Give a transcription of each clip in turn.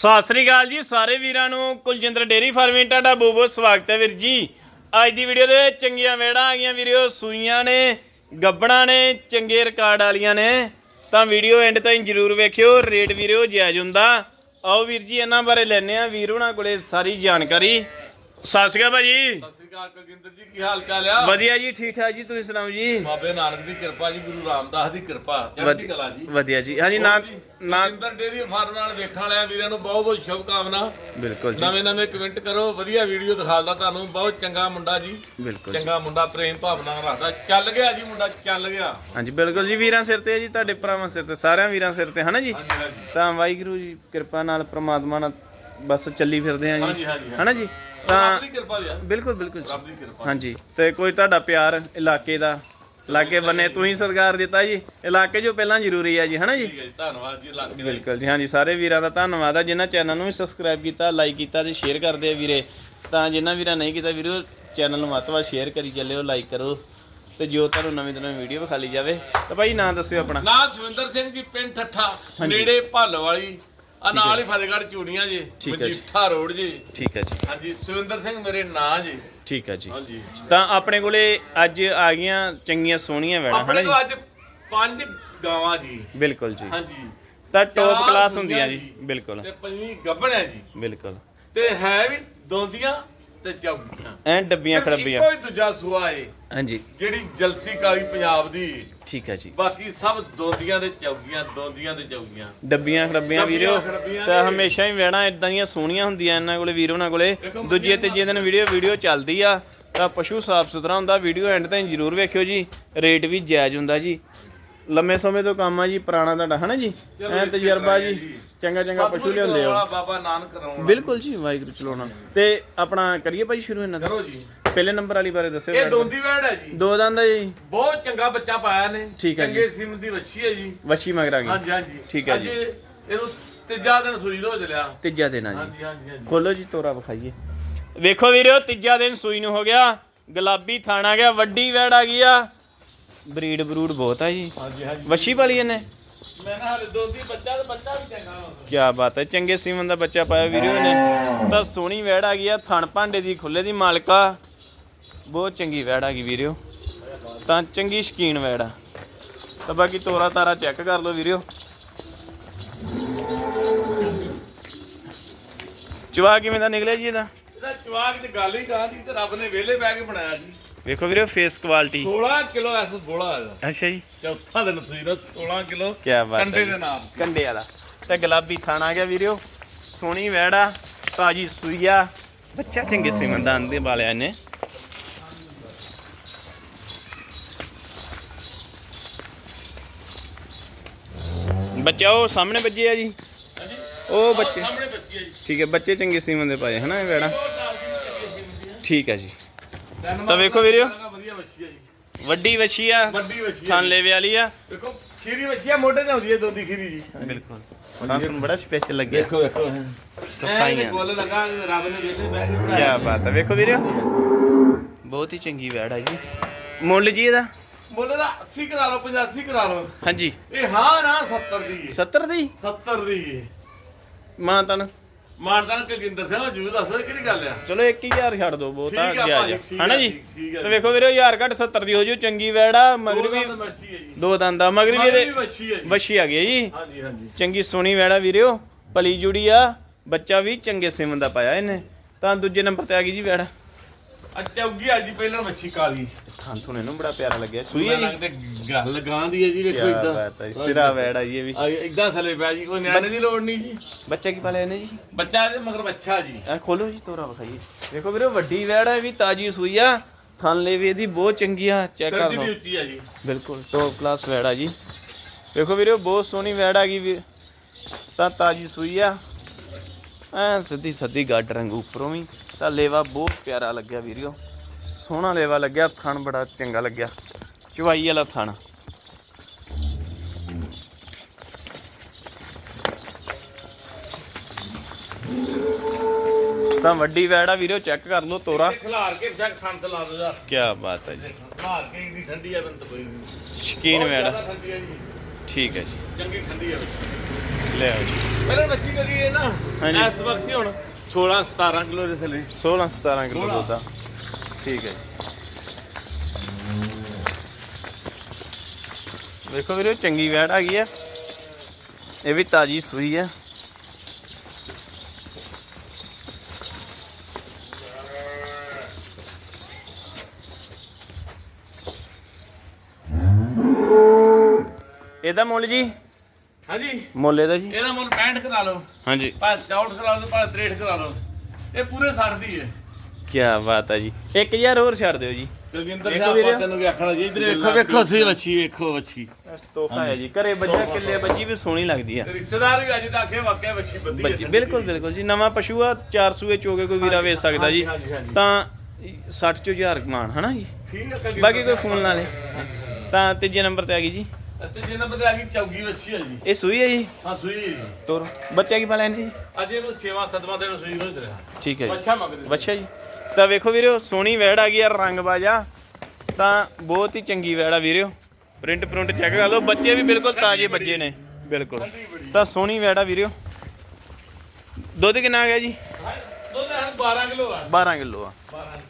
ਸਤਿ ਸ੍ਰੀ ਅਕਾਲ ਜੀ ਸਾਰੇ ਵੀਰਾਂ ਨੂੰ, ਕੁਲਜਿੰਦਰ ਡੇਰੀ ਫਾਰਮਿੰਗ ਤੁਹਾਡਾ ਬਹੁਤ ਬਹੁਤ ਸਵਾਗਤ ਹੈ ਵੀਰ ਜੀ। ਅੱਜ ਦੀ ਵੀਡੀਓ ਦੇ ਚੰਗੀਆਂ ਵੇੜਾਂ ਆ ਗਈਆਂ ਵੀਰਿਓ, ਸੂਈਆਂ ਨੇ ਗੱਬੜਾਂ ਨੇ, ਚੰਗੇ ਰਿਕਾਰਡ ਵਾਲੀਆਂ ਨੇ। ਤਾਂ ਵੀਡੀਓ ਐਂਡ ਤਾਈਂ ਜਰੂਰ ਵੇਖਿਓ ਰੇਟ ਵੀਰਿਓ ਜਾਇਜ਼ ਹੁੰਦਾ। ਆਓ ਵੀਰ ਜੀ, ਇਹਨਾਂ ਬਾਰੇ ਲੈਣੇ ਆ ਵੀਰ ਉਹਨਾਂ ਕੋਲੇ ਸਾਰੀ ਜਾਣਕਾਰੀ। ਸਤਿ ਸ੍ਰੀ ਅਕਾਲ ਭਾਜੀ। ਸਤਿ ਸ੍ਰੀ ਅਕਾਲ ਕੁਲਜਿੰਦਰ ਜੀ ਕੀ ਹਾਲ ਚਾਲ ਆ? ਵਧੀਆ ਜੀ ਠੀਕ ਠਾਕ ਜੀ ਤੁਸੀਂ ਸੁਣਾਓ ਜੀ? ਬਾਬੇ ਨਾਨਕ ਦੀ ਕਿਰਪਾ ਜੀ ਗੁਰੂ ਰਾਮਦਾਸ ਦੀ ਕਿਰਪਾ ਚੜ੍ਹਦੀ ਕਲਾ ਜੀ। ਵਧੀਆ ਜੀ। ਹਾਂਜੀ ਨਾ ਨਾ ਕੁਲਜਿੰਦਰ ਡੇਰੀ ਫਾਰਮ ਨਾਲ ਵੇਖਣ ਵਾਲਿਆਂ ਵੀਰਾਂ ਨੂੰ ਬਹੁਤ ਬਹੁਤ ਸ਼ੁਭ ਕਾਮਨਾ ਬਿਲਕੁਲ ਜੀ। ਨਵੇਂ ਨਵੇਂ ਕਮੈਂਟ ਕਰੋ ਵਧੀਆ ਵੀਡੀਓ ਤੁਹਾਨੂੰ ਬਹੁਤ ਚੰਗਾ ਮੁੰਡਾ ਜੀ। ਬਿਲਕੁਲ ਜੀ। ਚੰਗਾ ਮੁੰਡਾ ਪ੍ਰੇਮ ਭਾਵਨਾ ਨਾਲ ਰੱਖਦਾ। ਚੱਲ ਗਿਆ ਜੀ ਮੁੰਡਾ ਚੱਲ ਗਿਆ। ਹਾਂਜੀ ਬਿਲਕੁਲ ਜੀ ਵੀਰਾਂ ਸਿਰ ਤੇ ਹੈ ਜੀ ਤੁਹਾਡੇ ਭਰਾਵਾਂ ਸਿਰ ਤੇ ਸਾਰਿਆਂ ਵੀਰਾਂ ਸਿਰ ਤੇ ਹਨਾ ਜੀ? ਹਾਂਜੀ ਹਾਂਜੀ। ਤਾਂ ਵਾਹਿਗੁਰੂ ਜੀ ਕਿਰਪਾ ਨਾਲ ਪ੍ਰਮਾਤਮਾ ਨਾਲ ਬਸ ਚੱਲੀ ਫਿਰਦੇ ਆ ਹਾਂਜੀ ਜੀ ਹਨਾ ਜੀ? ਰੱਬ ਤਾਂ ਦੀ ਕਿਰਪਾ ਜੀ ਬਿਲਕੁਲ ਬਿਲਕੁਲ ਜੀ। ਰੱਬ ਦੀ ਕਿਰਪਾ। ਹਾਂਜੀ। ਤੇ ਕੋਈ ਤੁਹਾਡਾ ਪਿਆਰ ਇਲਾਕੇ ਦਾ ਇਲਾਕੇ ਬੰਨੇ ਤੁਸੀਂ ਸਤਿਕਾਰ ਦਿੱਤਾ ਜੀ। ਇਲਾਕੇ ਜੋ ਪਹਿਲਾਂ ਜ਼ਰੂਰੀ ਹੈ ਜੀ ਹਨਾ ਜੀ? ਠੀਕ ਹੈ ਜੀ ਧੰਨਵਾਦ ਜੀ ਲੱਗ ਗਿਆ ਬਿਲਕੁਲ ਜੀ ਹਾਂਜੀ। ਸਾਰੇ ਵੀਰਾਂ ਦਾ ਧੰਨਵਾਦ ਆ ਜਿਨ੍ਹਾਂ ਚੈਨਲ ਨੂੰ ਵੀ ਸਬਸਕ੍ਰਾਈਬ ਕੀਤਾ ਲਾਈਕ ਕੀਤਾ ਤੇ ਸ਼ੇਅਰ ਕਰਦੇ ਆ ਵੀਰੇ। ਤਾਂ ਜਿਨ੍ਹਾਂ ਵੀਰਾਂ ਨਹੀਂ ਕੀਤਾ ਵੀਰੋ ਚੈਨਲ ਨੂੰ ਵੱਧ ਸ਼ੇਅਰ ਕਰੀ ਚੱਲਿਓ ਲਾਈਕ ਕਰੋ। ਤੇ ਜੋ ਤੁਹਾਨੂੰ ਨਵੀਂ ਤੋਂ ਨਵੀਂ ਵੀਡੀਓ ਵਿਖਾਲੀ ਜਾਵੇ ਤਾਂ ਭਾਈ ਨਾਂ ਦੱਸਿਓ ਆਪਣਾ। ਨਾਂ ਸੁਵਿੰਦਰ ਸਿੰਘ ਜੀ ਪਿੰਡ ਠੱਠਾ ਨੇੜੇ ਭੱਲ ਵਾਲੀ ਆ ਨਾਲ ਹੀ ਫਤਿਹਗੜ੍ਹ ਚੂੜੀਆਂ ਜੀ ਠੀਕ ਹੈ ਜੀ। ਮਜੀਠਾ ਰੋਡ ਜੀ। ਠੀਕ ਹੈ ਜੀ। ਹਾਂਜੀ ਸੁਵਿੰਦਰ ਸਿੰਘ ਮੇਰੇ ਨਾਂ ਜੀ। ਠੀਕ ਹੈ ਜੀ। ਹਾਂਜੀ। ਤਾਂ ਆਪਣੇ ਕੋਲੇ ਅੱਜ ਆ ਗਈਆਂ ਚੰਗੀਆਂ ਸੋਹਣੀਆਂ ਵੈੜਾਂ ਆਪਣੇ ਹਨਾ ਕੋਲ ਅੱਜ ਪੰਜ ਗਾਵਾਂ ਜੀ। ਜੀ ਬਿਲਕੁਲ ਜੀ। ਹਾਂਜੀ। ਤਾਂ ਟੌਪ ਚਾਰ ਕਲਾਸ ਹੁੰਦੀਆਂ ਜੀ ਜੀ। ਬਿਲਕੁਲ। ਤੇ ਪੰਜਵੀਂ ਗੱਭਣ ਹੈ ਜੀ। ਬਿਲਕੁਲ। ਤੇ ਹੈ ਵੀ ਦੋਂਦੀਆਂ ਤੇ ਚੌਕੀਆਂ ਐ ਡੱਬੀਆਂ ਖੜੱਬੀਆਂ ਹੀ ਦੂਜਾ ਸੂਆ ਏ ਹਾਂਜੀ। ਜਿਹੜੀ ਜਲਸੀ ਕਾਲੀ ਪੰਜਾਬ ਦੀ ਠੀਕ ਹੈ ਜੀ। ਬਾਕੀ ਸਭ ਦੋਂਦੀਆਂ ਦੇ ਚੌਕੀਆਂ ਦੋਂਦੀਆਂ ਦੇ ਚੌਕੀਆਂ। ਡੱਬੀਆਂ ਖੜੱਬੀਆਂ ਖੜੱਬੀਆਂ ਤਾਂ। ਹਮੇਸ਼ਾ ਹੀ ਵੈੜਾਂ ਇਦਾਂ ਦੀਆਂ ਸੋਹਣੀਆਂ ਹੁੰਦੀਆਂ ਇਹਨਾਂ ਕੋਲੇ ਵੀਰ ਉਹਨਾਂ ਕੋਲੇ। ਦੂਜੇ ਤੀਜੇ ਦਿਨ ਵੀਡੀਓ ਵੀਡੀਓ ਚੱਲਦੀ ਆ ਤਾਂ ਪਸ਼ੂ ਸਾਫ਼ ਸੁਥਰਾ ਹੁੰਦਾ ਵੀਡੀਓ ਐਂਡ ਤਾਈਂ ਜ਼ਰੂਰ ਵੇਖਿਓ ਜੀ। ਰੇਟ ਵੀ ਜਾਇਜ਼ ਹੁੰਦਾ ਜੀ। ਲੰਮੇ ਸਮੇਂ ਤੋਂ ਕੰਮ ਆ ਜੀ ਪੁਰਾਣਾ ਤੁਹਾਡਾ ਹਨਾ ਜੀ? ਐ ਤਜਰਬਾ ਜੀ। ਚੰਗਾ ਚੰਗਾ ਪਸ਼ੂ ਲਿਆਉਂਦੇ ਹੋ। ਵਾਲਾ ਬਾਬਾ ਨਾਨਕ ਕਰਾਉਣਾ। ਬਿਲਕੁਲ ਜੀ ਵਾਹਿਗੁਰੂ ਚਲਾਉਣਾ। ਤੇ ਆਪਣਾ ਕਰੀਏ ਭਾਈ ਸ਼ੁਰੂ ਇਹਨਾਂ ਦਾ? ਕਰੋ ਜੀ। ਪਹਿਲੇ ਨੰਬਰ ਵਾਲੀ ਬਾਰੇ ਦੱਸਿਓ ਇਹ ਵੈੜ ਦਾ। ਦੋਂਦੀ ਵੈੜ ਹੈ ਜੀ। ਦੋ ਦੰਦ ਆ ਜੀ। ਬਹੁਤ ਚੰਗਾ ਬੱਚਾ ਪਾਇਆ ਨੇ। ਠੀਕ ਹੈ ਜੀ। ਚੰਗੇ ਸਿਮ ਦੀ ਵੱਛੀ ਹੈ ਜੀ। ਵਸ਼ੀ ਮਗਰ ਆ ਗਈ। ਹਾਂਜੀ ਹਾਂਜੀ। ਠੀਕ ਹੈ ਅੱਜ ਜੀ। ਇਹਨੂੰ ਤੀਜਾ ਦਿਨ ਸੂਈ ਹੋ ਚਲਿਆ। ਤੀਜਾ ਦਿਨ ਆ ਜੀ। ਹਾਂਜੀ ਹਾਂਜੀ। ਖੋਲੋ ਜੀ ਤੋਰਾ ਵਿਖਾਈਏ। ਵੇਖੋ ਵੀਰੋ ਤੀਜਾ ਦਿਨ ਸੂਈ ਨੂੰ ਹੋ ਗਿਆ। ਗੁਲਾਬੀ ਥਾਣਾ ਗਿਆ ਵੱਡੀ ਵੈੜ ਆ ਗਈ ਆ। ਬਰੀਡ ਬਰੂਡ ਬਹੁਤ ਆ ਜੀ। ਹਾਂਜੀ ਹਾਂਜੀ। ਇਹਨੇ? ਮੈਂ ਨਾ ਹਾਲੇ ਦੋਂਦੀ ਬੱਚਾ ਤੇ ਬੱਚਾ ਵੀ ਚੰਗਾ ਵਾ। ਕੀ ਬਾਤ ਹੈ ਚੰਗੇ ਸੀਮਨ ਦਾ ਬੱਚਾ ਪਾਇਆ ਵੀਡੀਓ ਨੇ ਤਾਂ ਸੋਹਣੀ ਵੈੜ ਆ ਗਈ ਆ ਥਣ ਭਾਂਡੇ ਦੀ ਖੁੱਲੇ ਦੀ ਮਾਲਕਾ। ਬਹੁਤ ਚੰਗੀ ਵੈੜ ਆ ਗਈ ਵੀਡੀਓ ਤਾਂ ਚੰਗੀ ਸ਼ਕੀਨ ਵੈੜ ਆ। ਤਾਂ ਬਾਕੀ ਤੋਰਾ ਤਾਰਾ ਚੈੱਕ ਕਰ ਲਓ ਵੀਡੀਓ ਚਵਾ ਕਿਵੇਂ ਦਾ ਨਿਕਲਿਆ ਜੀ ਇਹਦਾ? ਇਹਦਾ ਚਵਾਕ ਤੇ ਗੱਲ ਹੀ ਕਹਾਂ ਦੀ ਤੇ ਰੱਬ ਨੇ ਵਿਹਲੇ ਬਹਿ ਕੇ ਬਣਾਇਆ ਜੀ ਵੇਖੋ ਵੀਡੀਓ ਫੇਸ ਕੁਆਲਿਟੀ 16 ਕਿਲੋ ਐਸ ਬੋਲਾ ਹੈ ਅੱਛਾ ਜੀ। ਚੌਥਾ ਦਿਨ ਸੂਈ ਦਾ 16 ਕਿਲੋ। ਕੀ ਬਾਤ ਕੰਡੇ ਦੇ। ਨਾਮ ਕੰਡੇ ਵਾਲਾ। ਤੇ ਗੁਲਾਬੀ ਥਾਣਾ ਆ ਗਿਆ ਵੀਡੀਓ ਸੋਹਣੀ ਵੈੜਾ ਤਾਜੀ ਸੂਈਆ। ਬੱਚਾ ਚੰਗੇ ਸਿਮੰਦਾਨ ਦੇ ਵਾਲਿਆਂ ਨੇ ਬੱਚਾ ਉਹ ਸਾਹਮਣੇ ਵੱਜੇ ਆ ਜੀ। ਉਹ ਬੱਚੇ। ਸਾਹਮਣੇ ਬੱਚੀ ਹੈ ਜੀ। ਠੀਕ ਹੈ ਬੱਚੇ ਚੰਗੇ ਸੀਮਨ ਦੇ ਪਾਏ ਹਨਾ ਇਹ ਵੈੜਾ? ਠੀਕ ਹੈ ਜੀ। ਤਾਂ ਵੇਖੋ ਵੀਰਿਓ। ਵਧੀਆ ਜੀ। ਵੱਡੀ ਵੱਛੀ ਆ ਵੱਡੀ ਬੱਚੀ ਹੈ ਥਾਂ ਜੀ। ਲੇਵੇ ਵਾਲੀ ਆ। ਦੇਖੋ ਖੀਰੀ ਬੱਚੀ ਆ ਮੋਢੇ ਤੇ ਹੁੰਦੀ ਹੈ ਦੋਂਦੀ ਖੀਰੀ ਜੀ। ਬਿਲਕੁਲ। ਤੁਹਾਨੂੰ ਬੜਾ ਸਪੈਸ਼ਲ ਲੱਗਿਆ। ਵੇਖੋ ਵੇਖੋ। ਸਫਾਈਆਂ। ਗੋਲ ਲਗਾ ਰੱਬ ਨੇ ਵਿਹਲੇ ਬਹਿ ਕੇ ਬਾਤ ਹੈ ਵੇਖੋ ਵੀਰੇ ਬਹੁਤ ਹੀ ਚੰਗੀ ਵੈੜ ਹੈ ਜੀ। ਮੁੱਲ ਜੀ ਇਹਦਾ? ਬੋਲੇ ਦਾ 80 ਕਰਾ ਲਓ 85 ਕਰਾ ਲਓ। ਹਾਂਜੀ। ਇਹ ਹਾਂ ਨਾ 70 ਦੀ ਹੈ 70 ਦੀ? 70 ਦੀ ਮਾਂ ਤਨ। ਮਾਨਦਾਨ ਕਲਜਿੰਦਰ ਸਿੰਘ ਜੂ ਦੱਸੋ ਕਿਹੜੀ ਗੱਲ ਆ? ਚਲੋ 1000 ਛੱਡ ਦੋ ਬਹੁਤ ਆ ਠੀਕ ਆ ਗਿਆ ਠੀਕ ਆ, ਹਨਾ ਜੀ? ਠੀਕ- ਠੀਕ ਆ ਤੇ ਵੇਖੋ ਵੀਰੇ 1000 ਘੱਟ 70 ਦੀ ਹੋ ਜੂ ਚੰਗੀ ਵੈੜ ਆ ਮਗਰ ਵੀ ਦੋ ਮੱਛੀ ਹੈ ਜੀ। ਦੋ ਦੰਦਾ ਮਗਰ ਵੀ ਮਗਰ ਵੀ ਇਹਦੇ ਮੱਛੀ ਹੈ ਜੀ। ਵੱਛੀ ਆ ਗਈ ਜੀ। ਹਾਂਜੀ ਹਾਂਜੀ। ਚੰਗੀ ਸੋਹਣੀ ਵੈੜ ਆ ਵੀਰਿਓ ਪਲੀ ਜੁੜੀ ਆ ਬੱਚਾ ਵੀ ਚੰਗੇ ਸਿਮਨ ਦਾ ਪਾਇਆ ਇਹਨੇ। ਤਾਂ ਦੂਜੇ ਨੰਬਰ ਤੇ ਆ ਗਈ ਜੀ ਵੈੜ। ਅੱਛਾ ਉੱਗੀ ਆ ਜੀ ਪਹਿਲਾਂ ਮੱਛੀ ਕਾਲੀ ਹਾਂ ਤੁਹਾਨੂੰ ਇਹਨੂੰ ਬੜਾ ਪਿਆਰਾ ਲੱਗਿਆ ਸੂਈ ਹੈ ਜੀ? ਲੱਗਦੇ ਗੱਲ ਗਾਂ ਦੀ ਹੈ ਜੀ ਵੇਖੋ ਕੀ ਇਦਾਂ ਬਾਤ ਹੈ ਸਿਰਾ ਵੈੜ ਆ ਜੀ ਇਹ ਵੀ। ਇਦਾਂ ਥਲੇ ਪਿਆ ਜੀ ਕੋਈ ਨਿਆਣੇ ਦੀ ਲੋੜ ਨਹੀਂ ਜੀ। ਬੱਚਾ ਕੀ ਪਾਲਿਆ ਇਹਨੇ ਜੀ? ਬੱਚਾ ਇਹਦੇ ਮਗਰ ਬੱਚਾ ਜੀ। ਐ ਖੋਲੋ ਜੀ ਤੋਰਾ ਵਿਖਾਈਏ। ਵੇਖੋ ਵੀਰੇ ਵੱਡੀ ਵੈੜ ਹੈ ਇਹ ਵੀ ਤਾਜੀ ਸੂਈ ਆ। ਥਣ ਲੇਵੇ ਇਹਦੀ ਬਹੁਤ ਚੰਗੀ ਆ ਚੈੱਕ ਕਰ ਸਰਦੀ ਲਓ। ਵੀ ਉੱਚੀ ਆ ਜੀ। ਬਿਲਕੁਲ ਟੌਪ ਕਲਾਸ ਵੈੜ ਆ ਜੀ। ਵੇਖੋ ਵੀਰੇ ਬਹੁਤ ਸੋਹਣੀ ਵੈੜ ਆ ਗਈ ਵੀ। ਤਾਂ ਤਾਜੀ ਸੂਈ ਆ। ਐ ਸਿੱਧੀ ਸੱਦੀ ਗੱਡ ਰੰਗ ਉੱਪਰੋਂ ਵੀ। ਤਾਂ ਲੇਵਾ ਬਹੁਤ ਪਿਆਰਾ ਲੱਗਿਆ ਵੀਰਿਓ। ਸੋਹਣਾ ਲੇਵਾ ਲੱਗਿਆ ਥਣ ਬੜਾ ਚੰਗਾ ਲੱਗਿਆ। ਚਵਾਈ ਵਾਲਾ ਥਣ। ਤਾਂ ਵੱਡੀ ਵੈੜ ਆ ਵੀਰਿਓ ਚੈੱਕ ਕਰ ਲਓ ਤੋਰਾ। ਖਿਲਾਰ ਕੇ ਜੱਗ ਤੇ ਲਾ ਦੋ ਯਾਰ। ਕੀ ਬਾਤ ਹੈ ਜੀ। ਖਿਲਾਰ ਕੇ ਇੰਨੀ ਠੰਡੀ ਆ ਬੰਦ ਕੋਈ ਨਹੀਂ। ਸ਼ਕੀਨ ਵੈੜ ਠੀਕ ਹੈ ਜੀ। ਚੰਗੀ ਠੰਡੀ ਆ ਲੈ ਆਓ ਜੀ। ਪਹਿਲਾਂ ਬੱਚੀ ਕਰੀਏ ਨਾ। ਇਸ ਵਕਤ ਹੀ ਹੁਣ 16 17 ਕਿਲੋ ਦੇ ਥੱਲੇ। 16 17 ਕਿਲੋ ਦੁੱਧ ਦਾ ਠੀਕ ਹੈ ਜੀ। ਵੇਖੋ ਵੀਰੋ ਚੰਗੀ ਵੈੜ ਆ ਗਈ ਆ ਇਹ ਵੀ ਤਾਜੀ ਸੂਈ ਆ ਇਹਦਾ ਮੁੱਲ ਜੀ ਹਾਂਜੀ। ਮੁੱਲ ਇਹਦਾ ਜੀ? ਇਹਦਾ ਮੁੱਲ 65 ਕਰਾ ਲਓ। ਹਾਂਜੀ। ਭਾਵੇਂ 64 ਕਰਾ ਲਓ ਭਾਵੇਂ 63 ਕਰਾ ਲਓ। ਇਹ ਪੂਰੇ 60 ਦੀ ਹੈ। ਕੀ ਬਾਤ ਹੈ ਜੀ। 1000 ਹੋਰ ਛੱਡ ਦਿਓ ਜੀ। ਕੁਲਜਿੰਦਰ ਦੇਖੋ ਸਾਹਿਬ। ਆਪਾਂ ਤੈਨੂੰ ਵੀ ਆਖਣਾ ਜੀ ਇਧਰ ਵੇਖੋ ਵੇਖੋ ਸਹੀ ਵੱਛੀ ਵੇਖੋ ਵੱਛੀ। ਤੋਹਫਾ ਹੈ ਜੀ। ਘਰੇ ਬੱਜਾ ਕਿੱਲੇ ਬੱਜੀ ਵੀ ਸੋਹਣੀ ਲੱਗਦੀ ਆ। ਰਿਸ਼ਤੇਦਾਰ ਵੀ ਅੱਜ ਤੱਕ ਆਖੇ ਵਾਕਿਆ ਵੱਛੀ ਬੱਦੀ ਬੱਜੀ ਬਿਲਕੁਲ ਬਿਲਕੁਲ ਜੀ। ਨਵਾਂ ਪਸ਼ੂ ਆ 4 ਸੂਏ ਚੋਗੇ ਕੋਈ ਵੀਰਾ ਵੇਚ ਸਕਦਾ ਜੀ। ਤਾਂ 60 ਚੋਂ ਹਜ਼ਾਰ ਕਮਾਨ ਹਨਾ ਜੀ? ਠੀਕ ਹੈ ਬਾਕੀ ਕੋਈ ਫੋਨ ਲਾ ਲੇ। ਤਾਂ ਤੀਜੇ ਨੰਬਰ ਤੇ ਆ ਗਈ ਜੀ। ਤੇ ਜਿਹਨਾਂ ਬੰਦੇ ਆ ਗਈ ਚੌਗੀ ਵੱਛੀ ਹੈ ਜੀ। ਇਹ ਸੂਈ ਹੈ ਜੀ? ਹਾਂ ਸੂਈ। ਤੋਰ ਬੱਚਾ ਕੀ ਪਾਲਿਆ ਨੇ ਜੀ? ਅੱਜ ਇਹਨੂੰ ਸੇਵਾ ਸਦਮਾ ਦੇਣ ਸੂਈ ਹੋ ਰਿਹਾ ਠੀਕ ਹੈ ਜੀ। ਬੱਚਾ ਮੰਗਦੇ ਬੱਚਾ ਜੀ। ਤਾਂ ਵੇਖੋ ਵੀਰੋ ਸੋਹਣੀ ਵੈੜ ਆ ਗਈ ਆ ਰੰਗ ਬਾਜਾ। ਤਾਂ ਬਹੁਤ ਹੀ ਚੰਗੀ ਵੈੜ ਆ ਵੀਰੋ ਪ੍ਰਿੰਟ ਪ੍ਰਿੰਟ ਚੈੱਕ ਕਰ ਲਓ ਬੱਚੇ ਵੀ ਬਿਲਕੁਲ ਤਾਜ਼ੇ ਬੱਜੇ ਨੇ। ਬਿਲਕੁਲ। ਤਾਂ ਸੋਹਣੀ ਵੈੜ ਆ ਵੀਰੋ ਦੁੱਧ ਕਿੰਨਾ ਆ ਗਿਆ ਜੀ? ਦੁੱਧ ਹੈ 12 ਕਿਲੋ ਆ। 12 ਕਿਲੋ ਆ।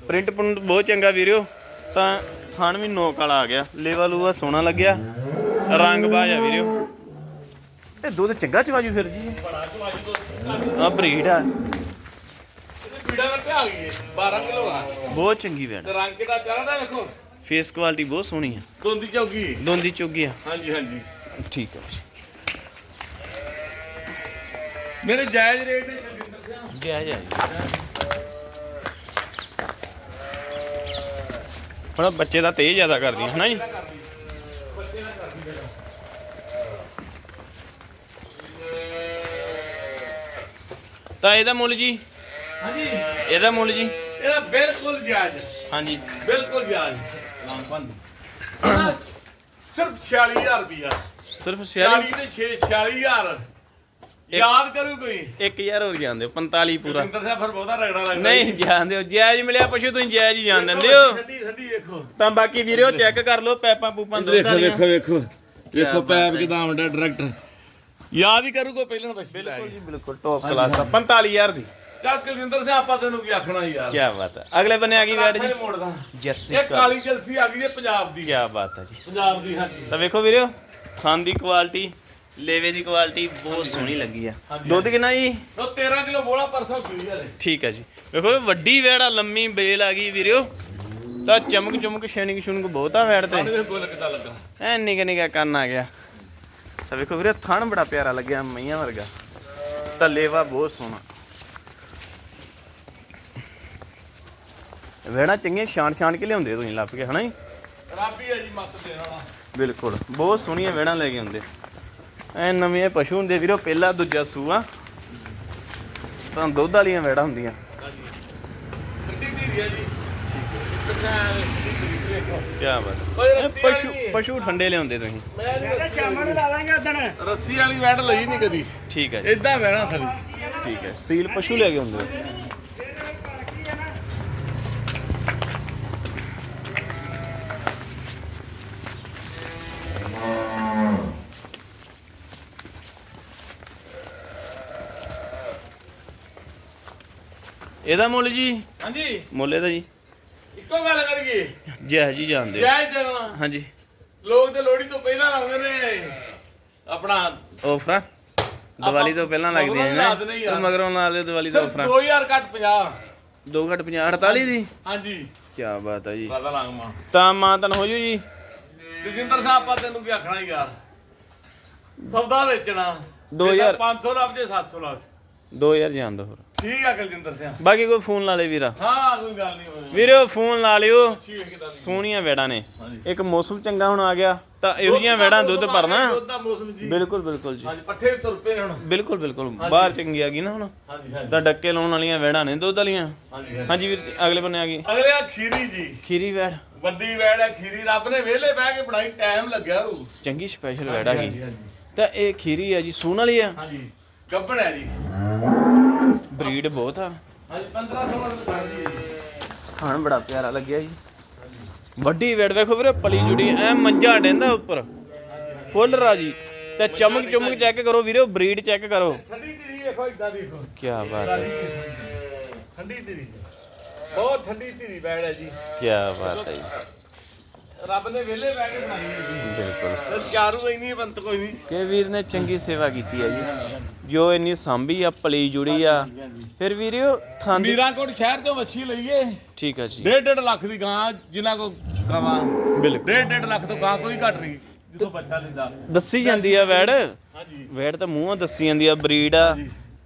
ਪ੍ਰਿੰਟ ਪ੍ਰਿੰਟ ਬਹੁਤ ਚੰਗਾ ਵੀਰੋ ਤਾਂ ਥਣ ਵੀ ਨੋਕ ਵਾਲਾ ਆ ਗਿਆ। ਲੇਵਾ ਲੂਆ ਸੋਹਣਾ ਲੱਗਿਆ। ਰੰਗ ਬਾਜ ਆ ਵੀਰੋ ਇਹ ਦੁੱਧ ਚੰਗਾ ਚਵਾਜੂ ਫਿਰ ਜੀ। ਬੜਾ ਚਵਾਜ ਦੁੱਧ ਆ। ਬਰੀਡ ਆ ਇਹਦੇ ਪੀੜਾ ਦਾ ਪਿਆ ਗਈ ਹੈ 12 ਕਿਲੋ ਆ। ਬਹੁਤ ਚੰਗੀ ਵੈੜ। ਤੇ ਰੰਗ ਕਿਦਾ ਪਿਆ ਦਾ ਵੇਖੋ। ਫੇਸ ਕੁਆਲਿਟੀ ਬਹੁਤ ਸੋਹਣੀ ਆ। ਦੋਂਦੀ ਚੌਗੀ ਦੋਂਦੀ ਚੁੱਗੀ ਆ। ਹਾਂਜੀ ਹਾਂਜੀ। ਠੀਕ ਆ ਜੀ। ਮੇਰੇ ਜਾਇਜ਼ ਰੇਟ ਹੈ ਕੁਲਜਿੰਦਰ ਸਿੰਘ ਜੈ। ਜੈ ਹੁਣ ਬੱਚੇ ਦਾ ਤੇਜ਼ ਜ਼ਿਆਦਾ ਕਰਦੀਆਂ ਹਨਾ ਜੀ? ਤਾਂ ਇਹਦਾ ਮੁੱਲ ਜੀ? ਹਾਂਜੀ। ਇਹਦਾ ਮੁੱਲ ਜੀ? ਇਹਦਾ ਬਿਲਕੁਲ ਜਾਇਜ਼। ਹਾਂਜੀ। ਬਿਲਕੁਲ ਜਾਇਜ਼। ਸਿਰਫ 46000 ਰੁਪਿਆ ਸਿਰਫ 40 46 ਤੇ 6 46000 ਯਾਦ ਕਰੂ ਕੋਈ। 1000 ਹੋਰ ਜਾਂਦੇ ਹੋ 45 ਪੂਰਾ। ਕੁਲਜਿੰਦਰ ਸਾਹਿਬ ਫਿਰ ਬਹੁਤਾ ਰਗੜਾ ਲੱਗਦਾ। ਨਹੀਂ ਜਾਂਦੇ ਹੋ ਜਾਇਜ਼ ਮਿਲਿਆ ਪਸ਼ੂ ਤੁਸੀਂ ਜਾਇਜ਼ ਹੀ ਜਾਣ ਦਿੰਦੇ ਹੋ। ਠੰਡੀ ਠੰਡੀ ਵੇਖੋ। ਤਾਂ ਬਾਕੀ ਵੀਡੀਓ ਚੈੱਕ ਕਰ ਲਓ ਪੈਪਾਂ ਪੂਪਾਂ ਦੁੱਧ ਵਾਲੀਆਂ ਵੇਖੋ ਵੇਖੋ। ਪੈਪ ਕਿਦਾਂ ਹੁੰਦਾ ਡਾਇਰੈਕਟਰ ਯਾਦ ਹੀ ਕਰੂ ਕੋਈ ਪਹਿਲਾਂ ਬਸ ਬਿਲਕੁਲ ਜੀ ਬਿਲਕੁਲ ਟੌਪ ਕਲਾਸ ਆ 45000 ਦੀ। ਚੱਲ ਕੁਲਜਿੰਦਰ ਸਿੰਘ ਆਪਾਂ ਤੈਨੂੰ ਕੀ ਆਖਣਾ ਯਾਰ? ਕੀ ਬਾਤ ਹੈ ਅਗਲੇ ਬੰਨੇ ਆ ਗਈ ਵੈਡ ਜੀ? ਮੋੜਦਾ। ਜਰਸੀ ਇਹ ਕਾਲੀ। ਜਲਸੀ ਆ ਗਈ ਹੈ ਪੰਜਾਬ ਦੀ। ਕੀ ਬਾਤ ਹੈ ਜੀ। ਪੰਜਾਬ ਦੀ ਹਾਂਜੀ। ਤਾਂ ਵੇਖੋ ਵੀਰੋ ਥਾਂ ਦੀ ਕੁਆਲਿਟੀ ਲੇਵੇ ਦੀ ਕੁਆਲਿਟੀ ਬਹੁਤ ਸੋਹਣੀ ਲੱਗੀ ਆ। ਦੁੱਧ ਕਿੰਨਾ ਜੀ? ਉਹ 13 ਕਿਲੋ ਬੋਲਾ ਪਰਸੋਂ ਸੂਈ ਹਲੇ ਠੀਕ ਹੈ ਜੀ। ਵੇਖੋ ਵੱਡੀ ਵੈੜ ਆ ਲੰਮੀ ਬੇਲ ਆ ਗਈ ਵੀਰੋ ਤਾਂ ਚਮਕ ਚਮਕ ਛੁਣਕ ਬਹੁਤ ਆ ਵੈੜ ਤੇ। ਗੋਲ ਕਿਦਾਂ ਲੱਗਾ? ਐ ਨਿੱਕਾ ਨਿੱਕਾ ਕੰਨ ਆ ਗਿਆ। ਤਾਂ ਵੇਖੋ ਵੀਰੇ ਥਣ ਬੜਾ ਪਿਆਰਾ ਲੱਗਿਆ ਮਈਆਂ ਵਰਗਾ। ਤਾਂ ਲੇਵਾ ਬਹੁਤ ਸੋਹਣਾ। ਵੇੜਾ ਚੰਗੀਆਂ ਛਾਣ ਛਾਣ ਕੇ ਲਿਆਉਂਦੇ ਤੁਸੀਂ ਲੱਭ ਕੇ ਹਨਾ ਜੀ? ਰਾਬੀ ਹੈ ਜੀ ਮੱਤ ਦੇਣ ਵਾਲਾ। ਬਿਲਕੁਲ ਬਹੁਤ ਸੋਹਣੀਆਂ ਵੇੜਾਂ ਲੈ ਕੇ ਆਉਂਦੇ। ਐ ਨਵੇਂ ਪਸ਼ੂ ਹੁੰਦੇ ਵੀਰੋ ਪਹਿਲਾ ਦੂਜਾ ਸੂਆ। ਤਾਂ ਦੁੱਧ ਵਾਲੀਆਂ ਵੇੜਾਂ ਹੁੰਦੀਆਂ। ਹਾਂਜੀ। ਠੰਡੀ ਧੀਰੀ ਹੈ ਜੀ। ਵੇਖੋ ਕੀ ਬਾਤ ਓਏ ਰੱਸੀ ਪਸ਼ੂ ਵਾਲੀ ਪਸ਼ੂ ਠੰਡੇ ਲਿਆਉਂਦੇ ਤੁਸੀਂ। ਮੈਂ ਸ਼ਾਮਾਂ ਨੂੰ ਲਾਵਾਂਗੇ ਉਦਣ ਰੱਸੀ ਵਾਲੀ ਵੈਟ ਲਈ ਨਹੀਂ ਕਦੀ। ਠੀਕ ਹੈ ਜੀ। ਇਦਾਂ ਵਹਿਣਾ ਥਲੀ। ਠੀਕ ਹੈ। ਸੀਲ ਪਸ਼ੂ ਲੈ ਕੇ ਆਉਂਦੇ ਹੋ। ਇਹਦਾ ਮੁੱਲ ਜੀ? ਹਾਂਜੀ। ਮੁੱਲ ਇਹਦਾ ਜੀ? ਇੱਕੋ ਗੱਲ ਕਰੀਏ। ਜੈ ਜੀ ਜਾਣਦੇ ਹੋ। ਜਾਇਜ਼ ਦੇਣਾ ਹਾਂਜੀ। ਲੋਕ ਤੇ ਲੋਹੜੀ ਤੋਂ ਪਹਿਲਾਂ ਲਾਉਂਦੇ ਨੇ। ਆਪਣਾ ਆਫਰਾਂ ਦੀਵਾਲੀ ਤੋਂ ਪਹਿਲਾਂ ਲੱਗਦੀਆਂ ਨੇ। ਮਗਰੋਂ ਲਾ ਦੇਣੇ। ਨਾ ਮਗਰੋਂ ਨਾਲ ਦੇ ਦੀਵਾਲੀ ਤੋਂ ਸਿਰਫ ਆਫਰਾਂ 2000 ਘੱਟ 50 2 ਘੱਟ 50 48 ਦੀ? ਹਾਂਜੀ। ਕੀ ਬਾਤ ਹੈ ਜੀ। ਪਤਾ ਲੱਗ। ਮਾ ਤਾਂ ਮਾਂ ਤਨ ਹੋ ਜੂ ਜੀ। ਜਗਿੰਦਰ ਸਾਹਿਬ ਆਪਾਂ ਤੈਨੂੰ ਕੀ ਆਖਣਾ ਯਾਰ? ਸੌਦਾ ਵੇਚਣਾ। ਦੋ ਹਜ਼ਾਰ। 500 ਲੱਭ ਜੇ 700 ਲੱਭ। 2000 ਜਾਣ ਦੋ ਹੋਰ। ਠੀਕ ਆ ਕੁਲਜਿੰਦਰ ਸਿੰਘ ਬਾਕੀ ਕੋਈ ਫੋਨ ਲਾ ਲੇ ਵੀਰਾ। ਹਾਂ ਕੋਈ ਗੱਲ ਨਹੀਂ ਹੋਣੀ ਵੀਰੋ ਫੋਨ ਲਾ ਲਿਓ। ਠੀਕ ਕਿਦਾਂ ਦੀ? ਸੋਹਣੀਆਂ ਵੇੜਾਂ ਨੇ। ਇੱਕ ਮੌਸਮ ਚੰਗਾ ਹੁਣ ਆ ਗਿਆ ਤਾਂ ਇਹੋ ਜਿਹੀਆਂ ਵੇੜਾਂ ਦੁੱਧ ਭਰਨਾ। ਦੁੱਧ ਦਾ ਮੌਸਮ ਜੀ। ਬਿਲਕੁਲ ਬਿਲਕੁਲ ਜੀ। ਹਾਂਜੀ ਪੱਠੇ ਤੁਰ ਪਏ ਨੇ ਹੁਣ। ਬਿਲਕੁਲ ਬਿਲਕੁਲ। ਬਾਹਰ ਚੰਗੀ ਆ ਗਈ ਨਾ ਹੁਣ। ਹਾਂਜੀ ਹਾਂਜੀ। ਤਾਂ ਡੱਕੇ ਲਾਉਣ ਵਾਲੀਆਂ ਵੇੜਾਂ ਨੇ ਦੁੱਧ ਵਾਲੀਆਂ। ਹਾਂਜੀ ਹਾਂਜੀ। ਵੀਰ ਅਗਲੇ ਬੰਨੇ ਆ ਗਈ। ਅਗਲੇ ਆ ਖੀਰੀ ਜੀ। ਖੀਰੀ ਵੇੜ ਵੱਡੀ ਵੈੜ ਹੈ ਖੀਰੀ। ਰੱਬ ਨੇ ਵਿਹਲੇ ਬਹਿ ਕੇ ਬਣਾਈ ਟਾਈਮ ਲੱਗਿਆ ਉਹ ਚੰਗੀ ਸਪੈਸ਼ਲ ਵੇੜ ਆ ਗਈ ਤਾਂ ਇਹ ਖੀਰੀ ਆ ਜੀ ਸੂਣ ਵਾਲੀ ਆ। ਹਾਂਜੀ। ਗੱਬੜ ਹੈ ਜੀ। ਬਰੀਡ ਬਹੁਤ ਆ। ਹਾਂਜੀ 1500 ਰੁਪਏ ਕਰਦੀ ਹੈ ਜੀ। ਖਾਣ ਬੜਾ ਪਿਆਰਾ ਲੱਗਿਆ ਜੀ। ਵੱਡੀ ਵੇੜ ਵੇਖੋ ਵੀਰੇ ਪਲੀ ਜੁੜੀ ਐ ਮੰਜਾ ਡੈਂਦਾ ਉੱਪਰ। ਫੁੱਲ ਰਾਜੀ। ਤੇ ਚਮਕ ਚਮਕ ਚੈੱਕ ਕਰੋ ਵੀਰੋ ਬਰੀਡ ਚੈੱਕ ਕਰੋ। ਠੰਡੀ ਧੀਰੀ ਵੇਖੋ ਇਦਾਂ ਦੇਖੋ ਕੀ ਬਾਤ ਹੈ। ਠੰਡੀ ਧੀਰੀ ਬਹੁਤ ਠੰਡੀ ਧੀਰੀ ਬੈੜ ਹੈ ਜੀ। ਕੀ ਬਾਤ ਹੈ ਜੀ। ਰੱਬ ਨੇ ਵਿਹਲੇ ਬਹਿ ਕੇ ਬਣਾਈ ਹੈ ਜੀ। ਬਿਲਕੁਲ। ਸਰ ਚਾਰੂ ਇੰਨੀ ਬੰਤ ਕੋਈ ਨਹੀਂ। ਕਿ ਵੀਰ ਨੇ ਚੰਗੀ ਸੇਵਾ ਕੀਤੀ ਹੈ ਜੀ। ਜੋ ਇੰਨੀ ਸਾਂਭੀ ਆ ਪਲੀ ਜੁੜੀ ਆ ਫਿਰ ਵੀਰਿਓ ਥਾਂ ਦੀ ਮੀਰਾਂਕੋਟ ਸ਼ਹਿਰ ਤੋਂ ਵੱਛੀ ਲਈਏ। ਠੀਕ ਆ ਜੀ। ਡੇਢ ਡੇਢ ਲੱਖ ਦੀ ਗਾਂ ਜਿਨ੍ਹਾਂ ਕੋ ਗਾਵਾਂ। ਬਿਲਕੁਲ। ਡੇਢ ਡੇਢ ਲੱਖ ਤੋਂ ਗਾਂ ਕੋਈ ਘੱਟ ਨਹੀਂ ਜਦੋਂ ਬੱਚਾ ਲੈਂਦਾ ਦੱਸੀ ਜਾਂਦੀ ਆ ਵੈੜ? ਹਾਂਜੀ। ਵੈੜ ਤਾਂ ਮੂੰਹੋਂ ਦੱਸੀ ਜਾਂਦੀ ਆ ਬਰੀਡ ਆ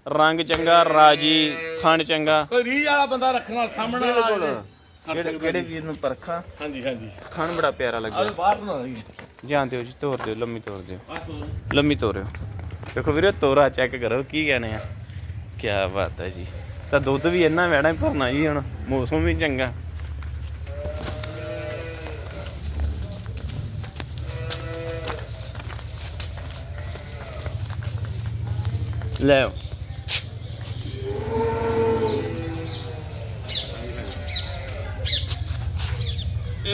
ਰੰਗ ਚੰਗਾ ਰਾਜੀ ਥਣ ਚੰਗਾ। ਕੋਈ ਰੀਝ ਵਾਲਾ ਬੰਦਾ ਰੱਖਣਾ ਸਾਹਮਣੇ ਵਾਲਾ ਕਿਹੜੇ ਕਿਹੜੇ ਵੀਰ ਨੂੰ ਪਰਖਾ? ਹਾਂਜੀ ਹਾਂਜੀ। ਖਾਣ ਬੜਾ ਪਿਆਰਾ ਲੱਗਿਆ। ਬਾਹਰ ਜਾਂਦੇ ਹੋ ਜੀ। ਤੋਰ ਦਿਓ ਲੰਮੀ ਤੋਰ ਦਿਓ। ਲੰਮੀ ਤੋਰਿਓ ਦੇਖੋ ਵੀਰੇ ਤੋਰਾ ਚੈੱਕ ਕਰੋ ਕੀ ਕਹਿੰਦੇ ਆ। ਕੀ ਬਾਤ ਹੈ ਜੀ। ਤਾਂ ਦੁੱਧ ਵੀ ਇੰਨਾ ਵੈੜਾ ਹੀ ਭਰਨਾ ਜੀ ਹੁਣ ਮੌਸਮ ਵੀ ਚੰਗਾ। ਲੈ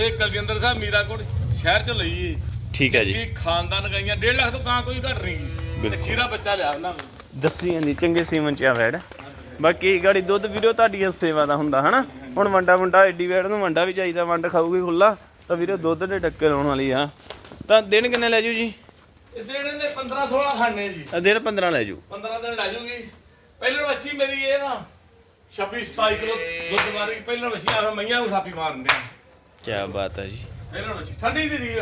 ਇਹ ਕਲਜਿੰਦਰ ਸਾਹਿਬ ਮੀਰਾਂਕੋਟ ਸ਼ਹਿਰ ਚੋਂ ਲਈ ਏ। ਠੀਕ ਹੈ ਜੀ। ਇਹ ਖਾਨਦਾਨ ਗਈਆਂ 1.5 ਲੱਖ ਤੋਂ ਗਾਂ ਕੋਈ ਘੱਟ ਨਹੀਂ ਤੇ। ਖੀਰਾ ਬੱਚਾ ਲਿਆ ਉਹਨਾਂ ਦੱਸੀ ਜਾਂਦੀ ਚੰਗੇ ਸੀਮਨ ਚ ਆ ਵੈੜ। ਬਾਕੀ ਗਾੜੀ ਦੁੱਧ ਵੀਰੋ ਤੁਹਾਡੀਆਂ ਸੇਵਾ ਦਾ ਹੁੰਦਾ ਹਨਾ? ਹੁਣ ਵੰਡਾ ਵੰਡਾ ਏਡੀ ਵੈੜ ਨੂੰ ਵੰਡਾ ਵੀ ਚਾਹੀਦਾ ਵੰਡ ਖਾਊਗੀ ਖੁੱਲਾ ਤਾਂ ਵੀਰੋ ਦੁੱਧ ਦੇ ਟੱਕੇ ਲਾਉਣ ਵਾਲੀ ਆ। ਤਾਂ ਦਿਨ ਕਿੰਨੇ ਲੈ ਜੂ ਜੀ? ਇਹ ਦੇਣੇ ਨੇ 15 16 ਖਾਣੇ ਜੀ। ਆ ਦਿਨ 15 ਲੈ ਜੂ। 15 ਦਿਨ ਲੈ ਜੂਗੀ। ਪਹਿਲਾਂ ਵੱਛੀ ਮੇਰੀ ਇਹ ਨਾ 26 27 ਕਿਲੋ ਦੁੱਧ ਮਾਰੀ ਪਹਿਲਾਂ ਵੱਛੀ ਆ ਮਈਆਂ ਨੂੰ ਸਾਪੀ ਮਾਰਨ ਦੇ ਕੀ ਬਾਤ ਹੈ ਜੀ। ਠੰਡੀ ਦੀ ਦੀ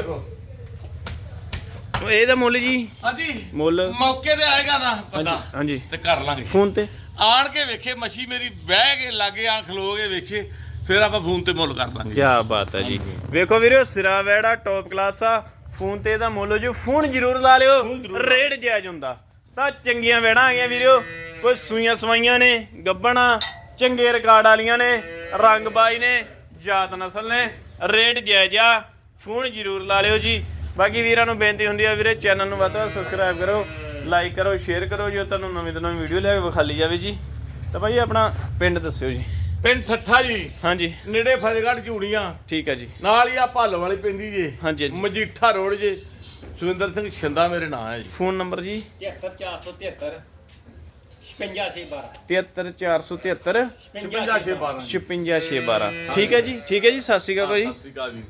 ਉਹ ਇਹਦਾ ਮੁੱਲ ਜੀ। ਹਾਂਜੀ ਮੁੱਲ। ਮੌਕੇ ਤੇ ਆਏਗਾ ਨਾ ਬੰਦਾ ਹਾਂਜੀ ਤੇ ਕਰ ਲਾਂਗੇ। ਫੋਨ ਤੇ? ਆਣ ਕੇ ਵੇਖੇ ਮੱਛੀ ਮੇਰੀ ਬਹਿ ਕੇ ਲਾਗੇ ਆ ਖਲੋ ਕੇ ਵੇਖੇ ਫਿਰ ਆਪਾਂ ਫੋਨ ਤੇ ਮੁੱਲ ਕਰ ਲਾਂਗੇ। ਕੀ ਬਾਤ ਹੈ ਜੀ। ਵੇਖੋ ਵੀਰੋ ਸਿਰਾ ਵੈੜਾ ਟੌਪ ਕਲਾਸ ਆ। ਫੋਨ ਤੇ ਇਹਦਾ ਮੁੱਲ ਜੋ ਫੋਨ ਜ਼ਰੂਰ ਲਾ ਲਿਓ। ਰੇਟ ਜਾਇਜ਼ ਹੁੰਦਾ। ਤਾਂ ਚੰਗੀਆਂ ਵੈੜਾਂ ਆ ਗਈਆਂ ਵੀਰੋ। ਕੋਈ ਸੂਈਆਂ ਸਵਾਈਆਂ ਨੇ ਗੱਬਣਾ ਚੰਗੇ ਰਿਕਾਰਡ ਵਾਲੀਆਂ ਨੇ ਰੰਗ ਬਾਈ ਨੇ ਜਾਤ ਨਸਲ ਨੇ। ਰੇਟ ਜਾਇਜ਼ ਆ ਫੋਨ ਜ਼ਰੂਰ ਲਾ ਲਿਓ ਜੀ। ਬਾਕੀ ਵੀਰਾਂ ਨੂੰ ਬੇਨਤੀ ਹੁੰਦੀ ਆ ਵੀਰੇ ਚੈਨਲ ਨੂੰ ਵੱਧ ਤੋਂ ਵੱਧ ਸਬਸਕ੍ਰਾਈਬ ਕਰੋ ਲਾਈਕ ਕਰੋ ਸ਼ੇਅਰ ਕਰੋ ਜੋ ਤੁਹਾਨੂੰ ਨਵੀਂ ਤੋਂ ਨਵੀਂ ਵੀਡੀਓ ਲੈ ਕੇ ਵਿਖਾਲੀ ਜਾਵੇ ਜੀ। ਤਾਂ ਭਾਈ ਆਪਣਾ ਪਿੰਡ ਦੱਸਿਓ ਜੀ। ਪਿੰਡ ਠੱਠਾ ਜੀ। ਹਾਂਜੀ। ਨੇੜੇ ਫਤਿਹਗੜ੍ਹ ਝੂੜੀਆਂ। ਠੀਕ ਹੈ ਜੀ। ਨਾਲ ਹੀ ਆ ਭੱਲ ਵਾਲੀ ਪੈਂਦੀ ਜੇ। ਹਾਂਜੀ ਮਜੀਠਾ ਰੋਡ ਜੇ। ਸੁਰਿੰਦਰ ਸਿੰਘ ਛਿੰਦਾ ਮੇਰੇ ਨਾਂ ਹੈ ਜੀ। ਫੋਨ ਨੰਬਰ ਜੀ? 73473 5612 73473 56 612 56612 ਠੀਕ ਹੈ ਜੀ ਠੀਕ ਹੈ ਜੀ ਸਤਿ ਸ਼੍ਰੀ ਅਕਾਲ ਭਾਈ। ਸਤਿ ਸ਼੍ਰੀ ਅਕਾਲ ਜੀ।